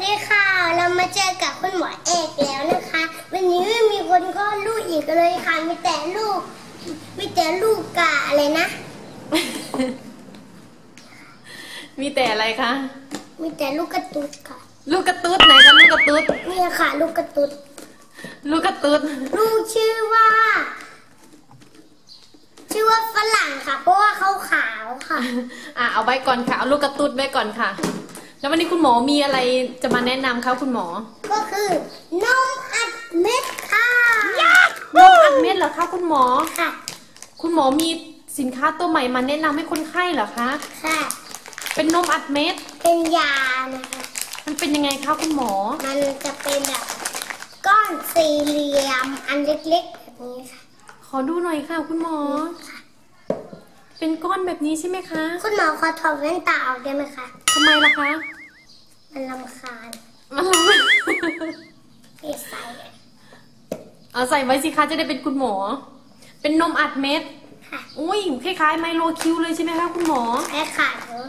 สวัสดีค่ะ เรามาเจอกับคุณหมอเอกแล้วนะคะ วันนี้ไม่มีคนคลอดลูกอีกเลยค่ะ มีแต่ลูก มีแต่ลูกกาอะไรนะ มีแต่อะไรคะ มีแต่ลูกกระตุกค่ะ ลูกกระตุ้ดไหนคะลูกกระตุ้ดเนี่ยค่ะ ลูกกระตุกลูกกระตุ้ดลูกชื่อว่า ชื่อว่าฝรั่งค่ะ เพราะว่าเขาขาวค่ะ อะเอาไว้ก่อนค่ะ เอาลูกกระตุ้ดไว้ก่อนค่ะ แล้ววันนี้คุณหมอมีอะไรจะมาแนะนำคะคุณหมอ ก็คือนมอัดเม็ดค่ะนมอัดเม็ดเหรอคะคุณหมอ ค่ะ คุณหมอมีสินค้าตัวใหม่มาแนะนำให้คนไข้เหรอคะ ค่ะ เป็นนมอัดเม็ด เป็นยานะคะ มันเป็นยังไงคะคุณหมอ มันจะเป็นแบบก้อนสี่เหลี่ยมอันเล็กๆแบบนี้ค่ะ ขอดูหน่อยค่ะคุณหมอ เป็นก้อนแบบนี้ใช่ไหมคะ คุณหมอขอถอดแว่นตาออกได้ไหมคะทำไมล่ะคะ มันลำคาญมันร้อนไม่ใส่เอาใส่ไว้สิคะจะได้เป็นคุณหมอ เป็นนมอัดเม็ดค่ะอุ้ยคล้ายๆไมโลคิวเลยใช่ไหมคะคุณหมอแค่ขาดเนอะ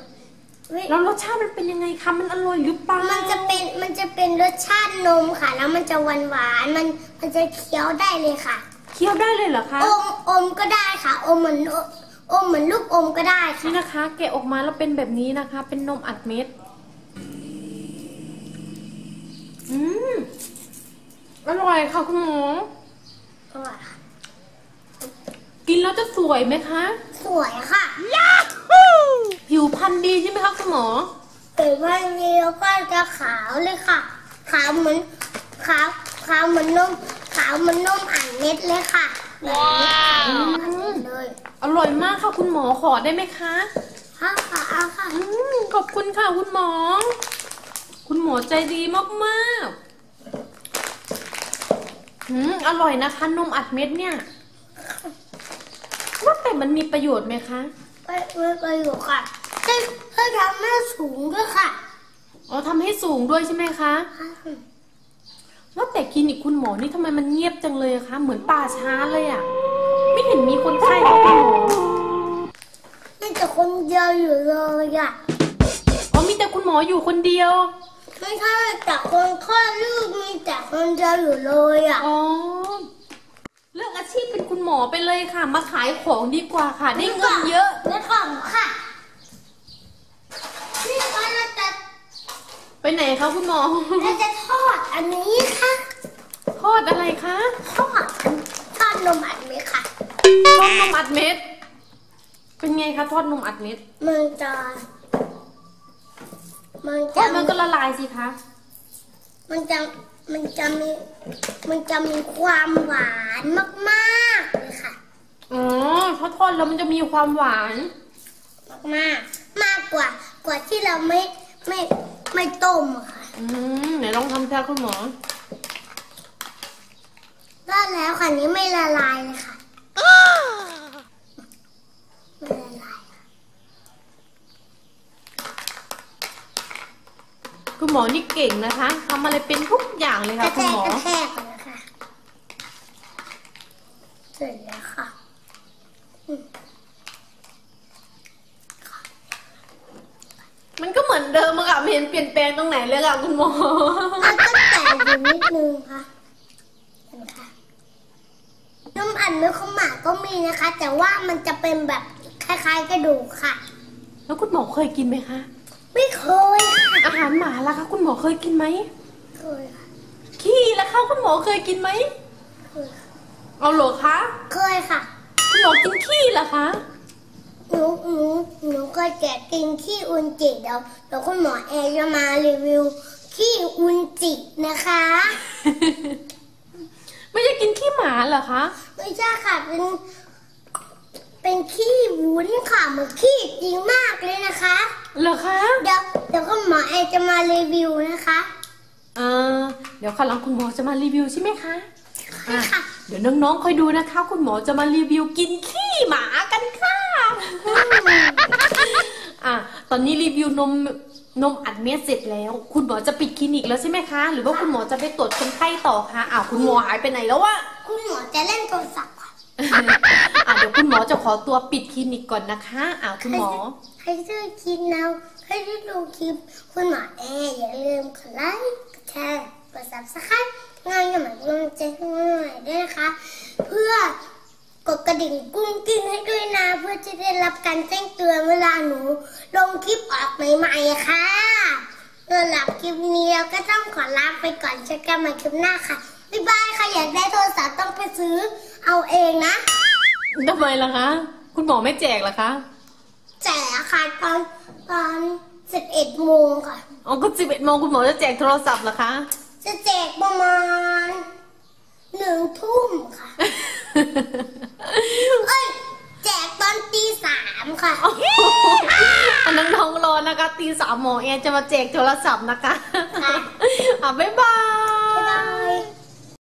วิแล้วรสชาติมันเป็นยังไงคะมันอร่อยหรือเปล่ามันจะเป็นมันจะเป็นรสชาตินมค่ะ แล้วมันจะหวานหวานๆมันมันจะเคี้ยวได้เลยค่ะ เคี้ยวได้เลยเหรอคะอมอมก็ได้ค่ะ อมเหมือน อมเหมือนลูกอมก็ได้ค่ะนี่นะคะ แกะออกมาแล้วเป็นแบบนี้นะคะ เป็นนมอัดเม็ด อืมอร่อยค่ะคุณหมออร่อยค่ะกินแล้วจะสวยไหมคะ สวยค่ะผิวพรรณดีใช่ไหมคะคุณหมอเกิดวันนี้แล้วก็จะขาวเลยค่ะ ขาวเหมือนขาวขาวเหมือนนมขาวเหมือนนมอ่างเม็ดเลยค่ะ แบบนี้ค่ะนมอ่างเม็ดเลยอร่อยมากค่ะคุณหมอขอได้ไหมคะค่ะค่ะเอาค่ะอืมขอบคุณค่ะคุณหมอ คุณหมอใจดีมากๆอืมอร่อยนะคะนมอัดเม็ดเนี่ยว่าแต่มันมีประโยชน์ไหมคะไม่ไม่เคยอยู่ค่ะให้ให้ทำให้สูงด้วยค่ะอ๋อทำให้สูงด้วยใช่ไหมคะ ว่าแต่คลินิกคุณหมอนี่ทำไมมันเงียบจังเลยอะคะเหมือนป่าช้าเลยอะไม่เห็นมีคนไข้ค่ะคุณหมอนี่แต่คนเดียวอยู่เลยอะอ๋อมีแต่คุณหมออยู่คนเดียวไม่ใช่แต่คนคลอดลูกมีแต่คนเดียวอยู่เลยอะอ๋อเลือกอาชีพเป็นคุณหมอไปเลยค่ะ มาขายของดีกว่าค่ะได้เงินเยอะไม่ของค่ะนี่ก็เราจะ ไปไหนคะคุณหมอเราจะทอดอันนี้ค่ะทอดอะไรคะทอดทอดนมอัดเม็ดค่ะทอดนมอัดเม็ด เป็นไงคะทอดนมอัดเม็ดมันจะมันทจะอดมันก็ละลายสิคะ มันจะมันจะมีมันจะมีความหวานมากๆเลยค่ะอ๋อถ้าทอดแล้วมันจะมีความหวาน มากๆมากกว่ากว่าที่เราไม่ไม่ ไม่ต้มอะค่ะ อืมไหนลองทำแท้คุณหมอก็แล้วค่ะนี้ไม่ละลายเลยค่ะไม่ละลายค่ะคุณหมอนี่เก่งนะคะทำอะไรเป็นทุกอย่างเลยกค่ะระคุแทณกหมอกระแทกก่อนนะคะเสร็จแล้วค่ะมันก็เหมือนเดิมอะค่ะไม่เห็ นเปลี่ยนแปลงตรงไหนเลยค่ะคุณหมอมันก็แตกอยู่นิดนึงค่ะเห็นค่ะน้ำอัดเนื้อข้าวหมากก็มีนะคะ แต่ว่ามันจะเป็นแบบคล้าย ๆ กระดูกค่ะ แล้วคุณหมอเคยกินไหมคะ ไม่เคยค่ะอาหารหมาล่ะคะคุณหมอเคยกินไหมเคยค่ะขี้ล่ะคะคุณหมอเคยกินไหมเคยค่ะเอาเหรอคะ เคยค่ะ คุณหมอกินขี้เหรอคะหนูหนูหนูเค ยแกะกินขี้อุนจิเดี๋ยวเดี๋ยวคุณหมอแอร์จะมารีวิวขี้อุนจินะคะ ไม่ใช่กินขี้หมาเหรอคะ ไม่ใช่ค่ะเป็นเป็นขี้วุ้นค่ะเหมือนขี้จริงมากเลยนะคะ เหรอคะ เดี๋ยวเดี๋ยวคุณหมอแอร์จะมารีวิวนะคะเออเดี๋ยวครั้งหลังคุณหมอจะมารีวิวใช่ไหมคะอะค่ะ เดี๋ยวน้องๆคอยดูนะคะ คุณหมอจะมารีวิวกินขี้หมากันค่ะ อะตอนนี้รีวิวนมนมอัดเม็ดเสร็จแล้ว คุณหมอจะปิดคลินิกแล้วใช่ไหมคะ หรือว่าคุณหมอจะไปตรวจคนไข้ต่อคะอ้าวคุณหมอหายไปไหนแล้ววะคุณหมอจะเล่นโทรศัพท์ค่ะอะเดี๋ยวคุณหมอจะขอตัวปิดคลินิกก่อนนะคะอ้าวคุณหมอ ใครซื้อกินแล้วใครให้ได้ดูคลิปคุณหมอแอร์อย่าลืมกดไลค์กดแชร์กดซับสไครต์งานกันเหมือนกำลังใจให้หน่อยด้วยนะคะเพื่อก ดกระดิ่งกุ้งกิ้งให้ด้วยนะเพื่อจะได้รับการแจ้งเตือนเวลาหนูลงคลิปออกใหม่ๆค่ะสำหรับคลิปนี้เราก็ต้องขอลาไปก่อนเจอกันใหม่คลิปหน้าค่ะบ๊ายบายค่ะอยากได้โทรศัพท์ต้องไปซื้อเอาเองนะทำไมล่ะคะ คุณหมอไม่แจกเหรอคะ แจกค่ะตอนตอนสิบเอ็ดโมงค่ะอ๋อก็สิบเอ็ดโมงคุณหมอจะแจกโทรศัพท์เหรอคะ จะแจกประมาณหนึ่งทุ่มค่ะ เอ้ยแจกตอนตีสามค่ะอันน้องๆรอนะคะตีสามหมอแอนจะมาแจกโทรศัพท์นะคะ ค่ะ อะ บ๊ายบาย